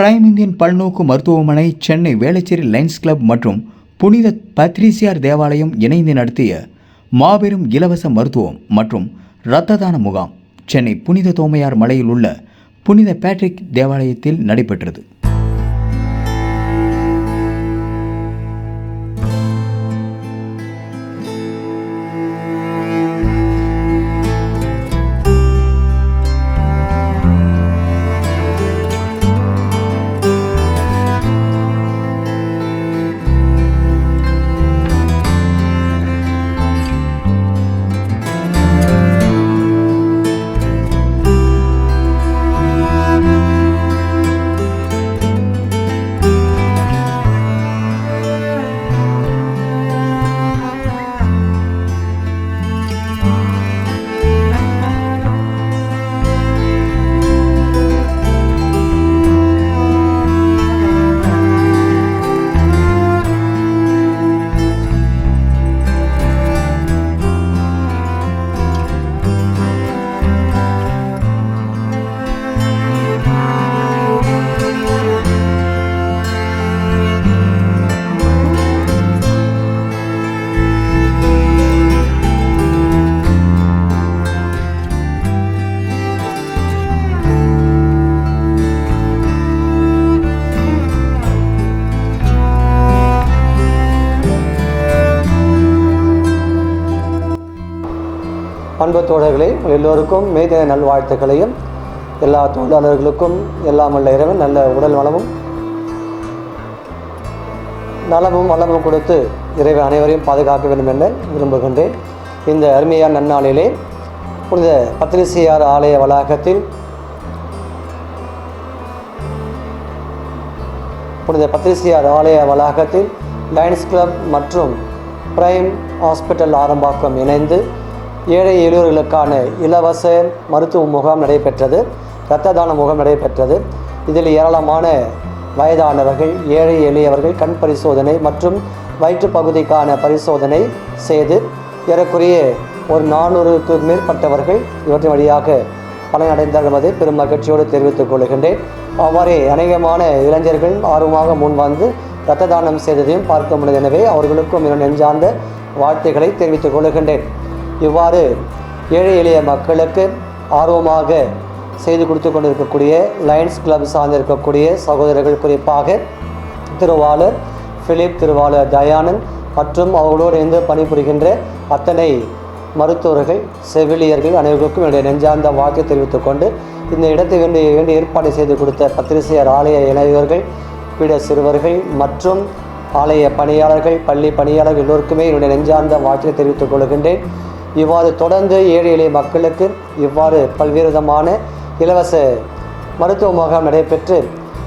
Prime Indian பல்நோக்கு மருத்துவமனை Chennai Velachery lines club மற்றும் புனித பத்ரிசியார் தேவாலயம் இணைந்து நடத்திய மாபெரும் இலவச மருத்துவம் மற்றும் இரத்த தான முகாம் சென்னை புனித தோமையார் மலையில் உள்ள புனித பேட்ரிக் தேவாலயத்தில் நடைபெற்றது. அன்பு தோழர்களே உங்கள் எல்லோருக்கும் மேதின நல்வாழ்த்துக்களையும் எல்லா தொழிலாளர்களுக்கும் எல்லாம் உள்ள இறைவன் நல்ல உடல் வளமும் நலமும் வளமும் கொடுத்து இறைவன் அனைவரையும் பாதுகாக்க வேண்டும் என விரும்புகின்றேன். இந்த அருமையான நன்னாளிலே புனித பத்திரிசியார் ஆலய வளாகத்தில் புனித பத்திரிசியார் ஆலய வளாகத்தில் லயன்ஸ் கிளப் மற்றும் பிரைம் ஹாஸ்பிட்டல் ஆரம்பாக்கம் இணைந்து ஏழை எளியவர்களுக்கான இலவச மருத்துவ முகாம் நடைபெற்றது. இரத்த தான முகாம் நடைபெற்றது. இதில் ஏராளமான வயதானவர்கள் ஏழை எளியவர்கள் கண் பரிசோதனை மற்றும் வயிற்றுப்பகுதிக்கான பரிசோதனை செய்து ஏறக்குறைய ஒரு நானூறுக்கு மேற்பட்டவர்கள் இவற்றின் வழியாக பலனடைந்தார் என்பதை பெரும் மகிழ்ச்சியோடு தெரிவித்துக் கொள்கின்றேன். அவ்வாறே அநேகமான இளைஞர்கள் ஆர்வமாக முன் வந்து இரத்த தானம் செய்ததையும் பார்க்க முடியும் எனவே அவர்களுக்கும் என்னுடைய நெஞ்சார்ந்த வாழ்த்துக்களை தெரிவித்துக் கொள்கின்றேன். இவ்வாறு ஏழை எளிய மக்களுக்கு ஆர்வமாக செய்து கொடுத்து கொண்டிருக்கக்கூடிய லயன்ஸ் கிளப் சார்ந்திருக்கக்கூடிய சகோதரர்கள் குறிப்பாக திருவாளர் பிலிப் திருவாளர் தயானந்த் மற்றும் அவர்களோடு இருந்து பணிபுரிகின்ற அத்தனை மருத்துவர்கள் செவிலியர்கள் அனைவருக்கும் என்னுடைய நெஞ்சார்ந்த வாழ்க்கை தெரிவித்துக் கொண்டு இந்த இடத்தை வேண்டிய வேண்டிய ஏற்பாடு செய்து கொடுத்த பத்திரிசையர் ஆலய இளைஞர்கள் பீட சிறுவர்கள் மற்றும் ஆலய பணியாளர்கள் பள்ளி பணியாளர்கள் எல்லோருக்குமே என்னுடைய நெஞ்சார்ந்த வாழ்க்கை தெரிவித்துக் கொள்கின்றேன். இவ்வாறு தொடர்ந்து ஏழை எளிய மக்களுக்கு இவ்வாறு பல்வேறு விதமான இலவச மருத்துவ முகாம் நடைபெற்று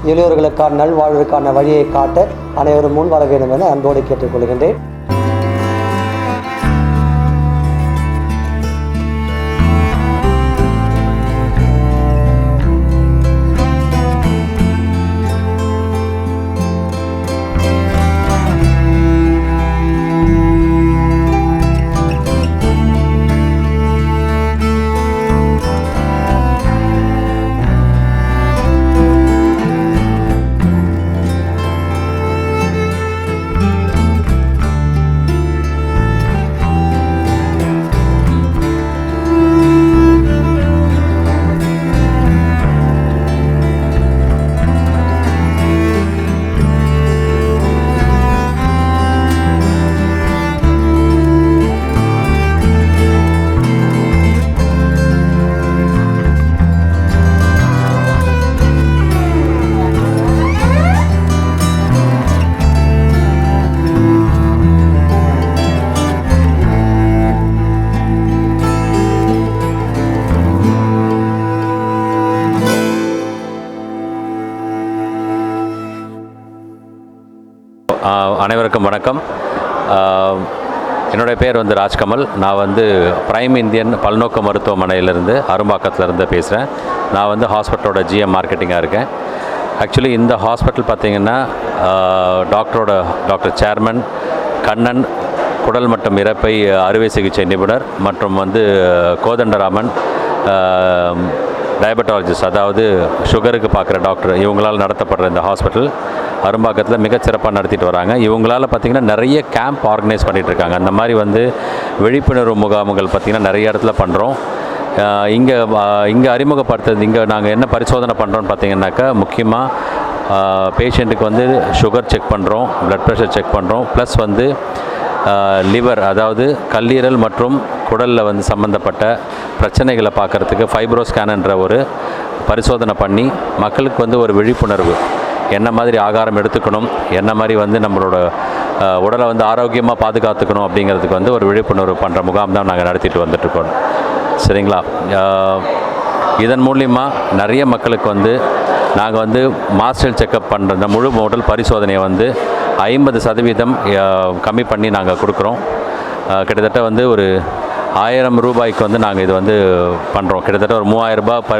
எளியோர்களுக்கான நல்வாழ்விற்கான வழியை காட்ட அனைவரும் முன் வர வேண்டும் என அன்போடு கேட்டுக்கொள்கின்றேன். அனைவருக்கும் வணக்கம். என்னுடைய பேர் வந்து ராஜ்கமல். நான் வந்து பிரைம் இந்தியன் பல்நோக்கு மருத்துவமனையிலேருந்து அரும்பாக்கத்துலேருந்து பேசுகிறேன் நான் வந்து ஹாஸ்பிட்டலோட ஜிஎம் மார்க்கெட்டிங்காக இருக்கேன். ஆக்சுவலி இந்த ஹாஸ்பிட்டல் பார்த்திங்கன்னா டாக்டரோட டாக்டர் சேர்மன் கண்ணன் குடல் மற்றும் இறப்பை அறுவை சிகிச்சை நிபுணர் மற்றும் வந்து கோதண்டராமன் டயபெட்டாலஜிஸ்ட் அதாவது சுகருக்கு பார்க்குற டாக்டர் இவங்களால் நடத்தப்படுற இந்த ஹாஸ்பிட்டல் அரும்பாக்கத்தில் மிகச்சிறப்பாக நடத்திட்டு வராங்க. இவங்களால் பார்த்திங்கன்னா நிறைய கேம்ப் ஆர்கனைஸ் பண்ணிகிட்டு இருக்காங்க. அந்த மாதிரி வந்து விழிப்புணர்வு முகாம்கள் பார்த்திங்கன்னா நிறைய இடத்துல பண்ணுறோம் இங்கே இங்கே அறிமுகப்படுத்துறது இங்கே நாங்கள் என்ன பரிசோதனை பண்ணுறோன்னு பார்த்தீங்கன்னாக்கா முக்கியமாக பேஷண்ட்டுக்கு வந்து சுகர் செக் பண்ணுறோம் ப்ளட் ப்ரெஷர் செக் பண்ணுறோம் ப்ளஸ் வந்து லிவர் அதாவது கல்லீரல் மற்றும் குடலில் வந்து சம்மந்தப்பட்ட பிரச்சனைகளை பார்க்குறதுக்கு ஃபைப்ரோஸ்கேனன்ற ஒரு பரிசோதனை பண்ணி மக்களுக்கு வந்து ஒரு விழிப்புணர்வு. என்ன மாதிரி ஆகாரம் எடுத்துக்கணும்? என்ன மாதிரி வந்து நம்மளோட உடலை வந்து ஆரோக்கியமாக பாதுகாத்துக்கணும் அப்படிங்கிறதுக்கு வந்து ஒரு விழிப்புணர்வு பண்ணுற முகாம் தான் நாங்கள் நடத்திட்டு வந்துட்டுருக்கோம். சரிங்களா? இதன் மூலிமா நிறைய மக்களுக்கு வந்து நாங்கள் வந்து மாஸ்டர் செக்கப் பண்ணுற இந்த முழு உடல் பரிசோதனையை வந்து ஐம்பது சதவீதம் கம்மி பண்ணி நாங்கள் கொடுக்குறோம். கிட்டத்தட்ட வந்து ஒரு ஆயிரம் ரூபாய்க்கு வந்து நாங்கள் இது வந்து பண்ணுறோம் கிட்டத்தட்ட ஒரு மூவாயிரம் ரூபாய் ப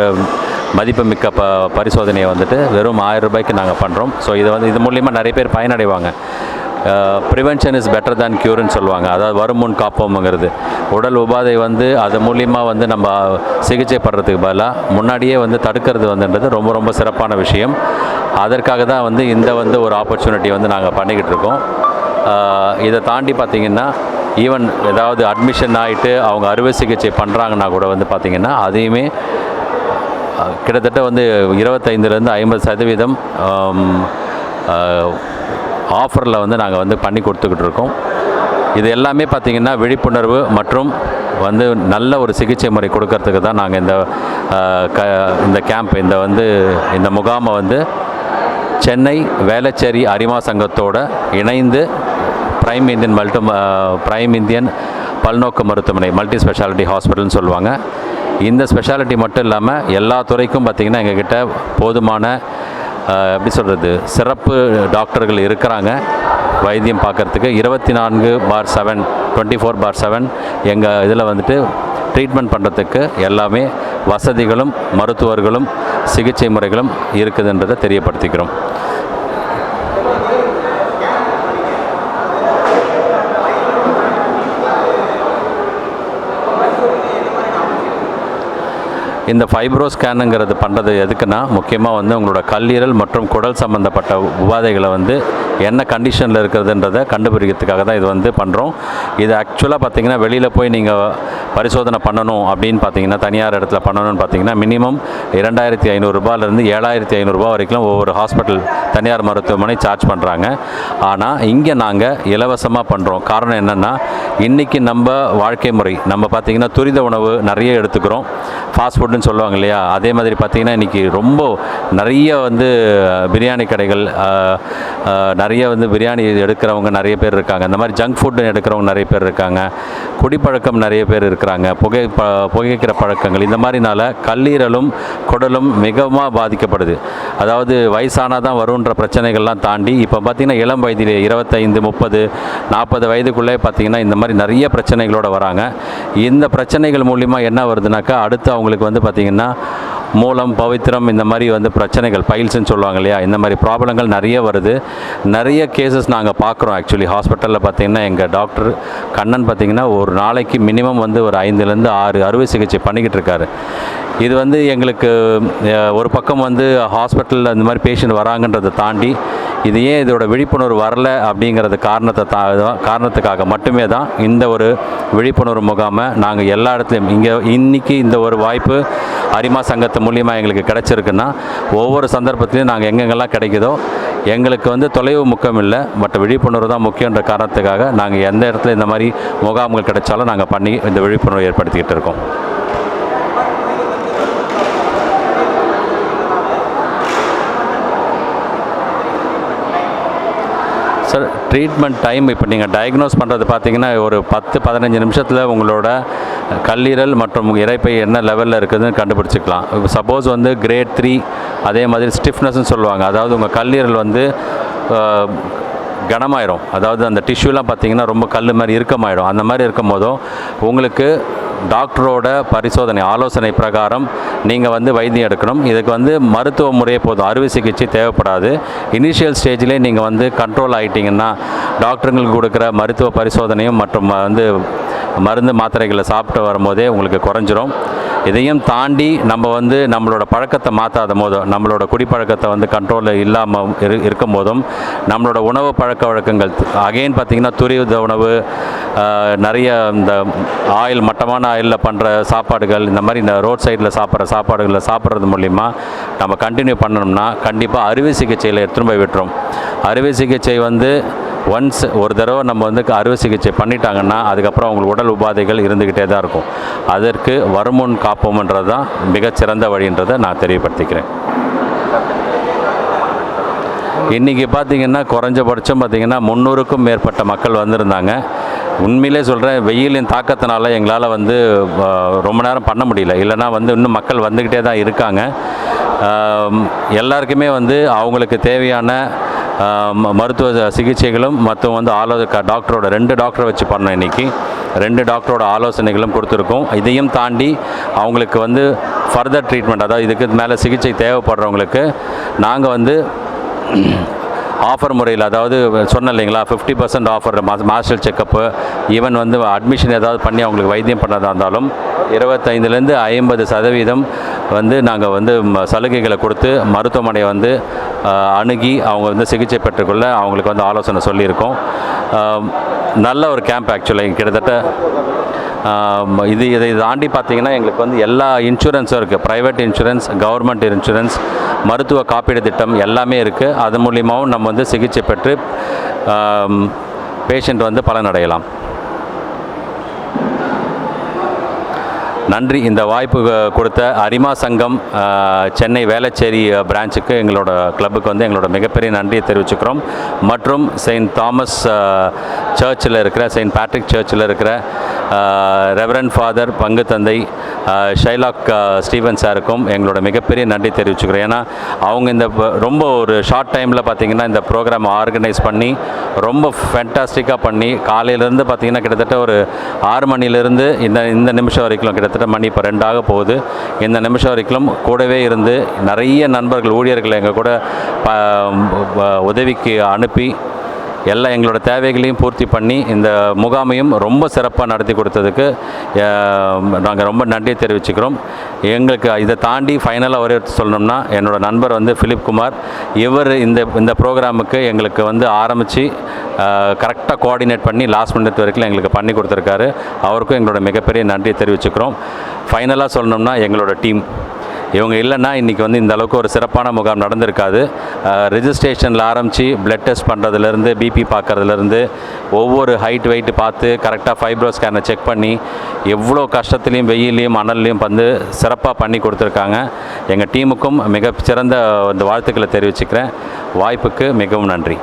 மதிப்புமிக்க ப பரிசோதனையை வந்துட்டு வெறும் ஆயிரம் ரூபாய்க்கு நாங்கள் பண்ணுறோம் ஸோ இது வந்து இது மூலிமா நிறைய பேர் பயனடைவாங்க. ப்ரிவென்ஷன் இஸ் பெட்டர் தேன் க்யூர்னு சொல்லுவாங்க. அதாவது வரும் முன் காப்போம்ங்கிறது. உடல் உபாதை வந்து அது மூலியமாக வந்து நம்ம சிகிச்சை படுறதுக்கு பதிலாக முன்னாடியே வந்து தடுக்கிறது வந்துன்றது ரொம்ப ரொம்ப சிறப்பான விஷயம். அதற்காக தான் வந்து இந்த வந்து ஒரு ஆப்பர்ச்சுனிட்டி வந்து நாங்கள் பண்ணிக்கிட்டு இருக்கோம். இதை தாண்டி பார்த்திங்கன்னா ஈவன் ஏதாவது அட்மிஷன் ஆகிட்டு அவங்க அறுவை சிகிச்சை பண்ணுறாங்கன்னா கூட வந்து பார்த்திங்கன்னா அதையுமே கிட்டத்தட்ட வந்து இருபத்தைந்துலேருந்து ஐம்பது சதவீதம் ஆஃபரில் வந்து நாங்கள் வந்து பண்ணி கொடுத்துக்கிட்டு இருக்கோம். இது எல்லாமே பார்த்திங்கன்னா விழிப்புணர்வு மற்றும் வந்து நல்ல ஒரு சிகிச்சை முறை கொடுக்கறதுக்கு தான் நாங்கள் இந்த க இந்த கேம்ப் இந்த வந்து இந்த முகாமை வந்து சென்னை வேளச்சேரி அரிமா சங்கத்தோடு இணைந்து prime Indian multi prime Indian பல்நோக்கு மருத்துவமனை மல்டி ஸ்பெஷாலிட்டி ஹாஸ்பிட்டல்னு சொல்லுவாங்க. இந்த ஸ்பெஷாலிட்டி மட்டும் இல்லாமல் எல்லா துறைக்கும் பார்த்திங்கன்னா எங்ககிட்ட போதுமான எப்படி சொல்கிறது சிறப்பு டாக்டர்கள் இருக்கிறாங்க. வைத்தியம் பார்க்கறதுக்கு இருபத்தி நான்கு by seven twenty four by seven எங்கள் இதில் வந்துட்டு ட்ரீட்மெண்ட் பண்ணுறதுக்கு எல்லாமே வசதிகளும் மருத்துவர்களும் சிகிச்சை முறைகளும் இருக்குதுன்றதை தெரியப்படுத்திக்கிறோம். இந்த ஃபைப்ரோ ஸ்கேனுங்கிறது பண்ணுறது எதுக்குன்னா முக்கியமாக வந்து உங்களோட கல்லீரல் மற்றும் குடல் சம்மந்தப்பட்ட உபாதைகளை வந்து என்ன கண்டிஷனில் இருக்கிறதுன்றதை கண்டுபிடிக்கிறதுக்காக தான் இது வந்து பண்ணுறோம் இது ஆக்சுவலாக பார்த்தீங்கன்னா வெளியில் போய் நீங்கள் பரிசோதனை பண்ணணும் அப்படின்னு பார்த்தீங்கன்னா தனியார் இடத்துல பண்ணணும்னு பார்த்தீங்கன்னா மினிமம் இரண்டாயிரத்தி ஐநூறுரூபாலேருந்து ஏழாயிரத்தி ஐநூறுரூபா வரைக்கும் ஒவ்வொரு ஹாஸ்பிட்டல் தனியார் மருத்துவமனை சார்ஜ் பண்ணுறாங்க ஆனால் இங்கே நாங்கள் இலவசமாக பண்ணுறோம் காரணம் என்னென்னா இன்றைக்கி நம்ம வாழ்க்கை முறை நம்ம பார்த்திங்கன்னா துரித உணவு நிறைய எடுத்துக்கிறோம். ஃபாஸ்ட் ஃபுட் அப்படின்னு சொல்லுவாங்க இல்லையா? அதே மாதிரி பார்த்திங்கன்னா இன்றைக்கி ரொம்ப நிறைய வந்து பிரியாணி கடைகள் நிறைய வந்து பிரியாணி எடுக்கிறவங்க நிறைய பேர் இருக்காங்க. இந்த மாதிரி ஜங்க் ஃபுட்டு எடுக்கிறவங்க நிறைய பேர் இருக்காங்க. குடிப்பழக்கம் நிறைய பேர் இருக்கிறாங்க. புகை ப புகைக்கிற பழக்கங்கள். இந்த மாதிரினால கல்லீரலும் குடலும் மிகவும் பாதிக்கப்படுது. அதாவது வயசானால் தான் வருன்ற பிரச்சனைகள்லாம் தாண்டி இப்போ பார்த்திங்கன்னா இளம் வயதிலே இருபத்தைந்து முப்பது நாற்பது வயதுக்குள்ளே பார்த்திங்கன்னா இந்த மாதிரி நிறைய பிரச்சனைகளோடு வராங்க. இந்த பிரச்சனைகள் மூலிமா என்ன வருதுனாக்கா அடுத்து அவங்களுக்கு வந்து பார்த்திங்கன்னா மூலம் பவித்திரம் இந்த மாதிரி வந்து பிரச்சனைகள் பைல்ஸ்ன்னு சொல்லுவாங்க இல்லையா? இந்த மாதிரி ப்ராப்ளங்கள் நிறைய வருது. நிறைய கேசஸ் நாங்கள் பார்க்குறோம் ஆக்சுவலி ஹாஸ்பிட்டலில் பார்த்தீங்கன்னா எங்கள் டாக்டர் கண்ணன் பார்த்திங்கன்னா ஒரு நாளைக்கு மினிமம் வந்து ஒரு ஐந்துலேருந்து ஆறு அறுவை சிகிச்சை பண்ணிக்கிட்டு இருக்காரு. இது வந்து எங்களுக்கு ஒரு பக்கம் வந்து ஹாஸ்பிட்டலில் இந்த மாதிரி பேஷண்ட் வராங்கன்றதை தாண்டி இது ஏன் இதோட விழிப்புணர்வு வரல அப்படிங்கிறது காரணத்தை தா காரணத்துக்காக மட்டுமே தான் இந்த ஒரு விழிப்புணர்வு முகாமை நாங்கள் எல்லா இடத்துலையும் இங்கே இன்னைக்கு இந்த ஒரு வாய்ப்பு அரிமா சங்கத்து மூலியமாக எங்களுக்கு கிடச்சிருக்குன்னா ஒவ்வொரு சந்தர்ப்பத்திலையும் நாங்கள் எங்கெங்கெல்லாம் கிடைக்குதோ எங்களுக்கு வந்து தொலைவு முக்கியம் இல்லை பட் விழிப்புணர்வு தான் முக்கியன்ற காரணத்துக்காக நாங்கள் எந்த இடத்துல இந்த மாதிரி முகாம்கள் கிடைச்சாலும் நாங்கள் பண்ணி இந்த விழிப்புணர்வு ஏற்படுத்திக்கிட்டு இருக்கோம். சார் ட்ரீட்மெண்ட் டைம் இப்போ நீங்கள் டயக்னோஸ் பண்ணுறது பார்த்தீங்கன்னா ஒரு பத்து பதினஞ்சு நிமிஷத்தில் உங்களோட கல்லீரல் மற்றும் இறைப்பை என்ன லெவலில் இருக்குதுன்னு கண்டுபிடிச்சிக்கலாம். சப்போஸ் வந்து கிரேட் த்ரீ அதே மாதிரி ஸ்டிஃப்னஸ்ன்னு சொல்லுவாங்க. அதாவது உங்கள் கல்லீரல் வந்து கனமாயிடும் கனமாயிரும். அதாவது அந்த டிஷ்யூலாம் பார்த்தீங்கன்னா ரொம்ப கல் மாதிரி இறுக்கமாயிடும் அந்த மாதிரி இருக்கும் போதும் உங்களுக்கு டாக்டரோட பரிசோதனை ஆலோசனை பிரகாரம் நீங்கள் வந்து வைத்தியம் எடுக்கணும். இதுக்கு வந்து மருத்துவ முறையே போதும். அறுவை சிகிச்சை தேவைப்படாது. இனிஷியல் ஸ்டேஜ்லேயே நீங்கள் வந்து கண்ட்ரோல் ஆகிட்டிங்கன்னா டாக்டருங்களுக்கு கொடுக்குற மருத்துவ பரிசோதனையும் மற்றும் வந்து மருந்து மாத்திரைகளை சாப்பிட்டு வரும்போதே உங்களுக்கு குறைஞ்சிரும். இதையும் தாண்டி நம்ம வந்து நம்மளோட பழக்கத்தை மாற்றாத போதும் நம்மளோட குடிப்பழக்கத்தை வந்து கண்ட்ரோலில் இல்லாமல் இரு இருக்கும் போதும் நம்மளோட உணவு பழக்க வழக்கங்கள் அகைன் பார்த்திங்கன்னா துரித உணவு நிறைய இந்த ஆயில் மட்டமான ஆயிலில் பண்ணுற சாப்பாடுகள் இந்த மாதிரி இந்த ரோட் சைடில் சாப்பிட்ற சாப்பாடுகளை சாப்பிட்றது மூலிமா நம்ம கண்டினியூ பண்ணணும்னா கண்டிப்பாக அறுவை சிகிச்சையில் எடுத்துன்னு போய் விட்டுரும் அறுவை சிகிச்சை வந்து ஒன்ஸ் ஒரு தடவை நம்ம வந்து அறுவை சிகிச்சை பண்ணிட்டாங்கன்னா அதுக்கப்புறம் அவங்களுக்கு உடல் உபாதைகள் இருந்துக்கிட்டே தான் இருக்கும். அதற்கு வருமுன் காப்போம்ன்றது தான் மிகச்சிறந்த வழின்றதை நான் தெரியப்படுத்திக்கிறேன். இன்றைக்கி பார்த்தீங்கன்னா குறைஞ்சபட்சம் பார்த்தீங்கன்னா முந்நூறுக்கும் மேற்பட்ட மக்கள் வந்திருந்தாங்க. உண்மையிலே சொல்கிறேன் வெயிலின் தாக்கத்தினால எங்களால் வந்து ரொம்ப நேரம் பண்ண முடியல. இல்லைன்னா வந்து இன்னும் மக்கள் வந்துக்கிட்டே தான் இருக்காங்க. எல்லாருக்குமே வந்து அவங்களுக்கு தேவையான மருத்துவ சிகிச்சைகளும் மற்றும் வந்து ஆலோசனை டாக்டரோட ரெண்டு டாக்டரை வச்சு பண்ணோம் இன்றைக்கி ரெண்டு டாக்டரோட ஆலோசனைகளும் கொடுத்துருக்கோம். இதையும் தாண்டி அவங்களுக்கு வந்து ஃபர்தர் ட்ரீட்மெண்ட் அதாவது இதுக்கு மேலே சிகிச்சை தேவைப்படுறவங்களுக்கு நாங்கள் வந்து ஆஃபர் முறையில் அதாவது சொன்னேன் இல்லைங்களா fifty percent offer master checkup even வந்து அட்மிஷன் ஏதாவது பண்ணி அவங்களுக்கு வைத்தியம் பண்ணதா இருந்தாலும் இருபத்தைந்துலேருந்து ஐம்பது சதவீதம் வந்து நாங்கள் வந்து ம- சலுகைகளை கொடுத்து மருத்துவமனையை வந்து அணுகி அவங்க வந்து சிகிச்சை பெற்றுக்கொள்ள அவங்களுக்கு வந்து ஆலோசனை சொல்லியிருக்கோம். நல்ல ஒரு கேம்ப் ஆக்சுவலாக கிட்டத்தட்ட இது இதை தாண்டி பார்த்தீங்கன்னா எங்களுக்கு வந்து எல்லா இன்சூரன்ஸும் இருக்குது ப்ரைவேட் இன்சூரன்ஸ் கவர்மெண்ட் இன்சூரன்ஸ் மருத்துவ காப்பீடு திட்டம் எல்லாமே இருக்குது அது மூலியமாகவும் நம்ம வந்து சிகிச்சை பெற்று பேஷண்ட் வந்து பலனடையலாம். நன்றி. இந்த வாய்ப்பு கொடுத்த அரிமா சங்கம் சென்னை வேளச்சேரி பிரான்ச்சுக்கு எங்களோட கிளப்புக்கு வந்து எங்களோட மிகப்பெரிய நன்றியை தெரிவிச்சுக்கிறோம். மற்றும் செயின்ட் தாமஸ் சர்ச்சில் இருக்கிற செயின்ட் பேட்ரிக் சர்ச்சில் இருக்கிற ரெவரன் ஃபாதர் பங்கு தந்தை ஷைலாக் ஸ்டீவன் சாருக்கும் எங்களோட மிகப்பெரிய நன்றி தெரிவிச்சுக்கிறோம். ஏன்னா அவங்க இந்த ரொம்ப ஒரு ஷார்ட் டைமில் பார்த்தீங்கன்னா இந்த ப்ரோக்ராம் ஆர்கனைஸ் பண்ணி ரொம்ப ஃபேண்டாஸ்டிக்காக பண்ணி காலையிலேருந்து பார்த்திங்கன்னா கிட்டத்தட்ட ஒரு ஆறு மணிலேருந்து இந்த இந்த நிமிஷம் வரைக்கும் கிட்டத்தட்ட மணி இப்போ ரெண்டாக போகுது. இந்த நிமிஷம் வரைக்கும் கூடவே இருந்து நிறைய நண்பர்கள் ஊழியர்கள் எங்கள் கூட உதவிக்கு அனுப்பி எல்லா எங்களோட தேவைகளையும் பூர்த்தி பண்ணி இந்த முகாமையும் ரொம்ப சிறப்பாக நடத்தி கொடுத்ததுக்கு நாங்கள் ரொம்ப நன்றி தெரிவிச்சுக்கிறோம். எங்களுக்கு இதை தாண்டி ஃபைனலாக ஒரே ஒருத்தர் சொல்லணும்னா என்னோட நண்பர் வந்து பிலிப் குமார் இவர் இந்த இந்த ப்ரோக்ராமுக்கு எங்களுக்கு வந்து ஆரம்பித்து கரெக்டாக கோஆர்டினேட் பண்ணி லாஸ்ட் மினிட் வரைக்கும் எங்களுக்கு பண்ணி கொடுத்துருக்காரு. அவருக்கும் எங்களோட மிகப்பெரிய நன்றியை தெரிவிச்சுக்கிறோம். ஃபைனலாக சொல்லணும்னா எங்களோட டீம் இவங்க இல்லைன்னா இன்றைக்கி வந்து இந்த அளவுக்கு ஒரு சிறப்பான முகாம் நடந்திருக்காது. ரிஜிஸ்ட்ரேஷனில் ஆரம்பித்து பிளட் டெஸ்ட் பண்ணுறதுலேருந்து பிபி பார்க்குறதுலேருந்து ஒவ்வொரு ஹைட் வெயிட் பார்த்து கரெக்டாக ஃபைப்ரோ ஸ்கேனை செக் பண்ணி எவ்வளோ கஷ்டத்துலேயும் வெயிலையும் மணல்லையும் வந்து சிறப்பாக பண்ணி கொடுத்துருக்காங்க. எங்கள் டீமுக்கும் மிகச்சிறந்த இந்த வாழ்த்துக்களை தெரிவிச்சுக்கிறேன். வாய்ப்புக்கு மிகவும் நன்றி.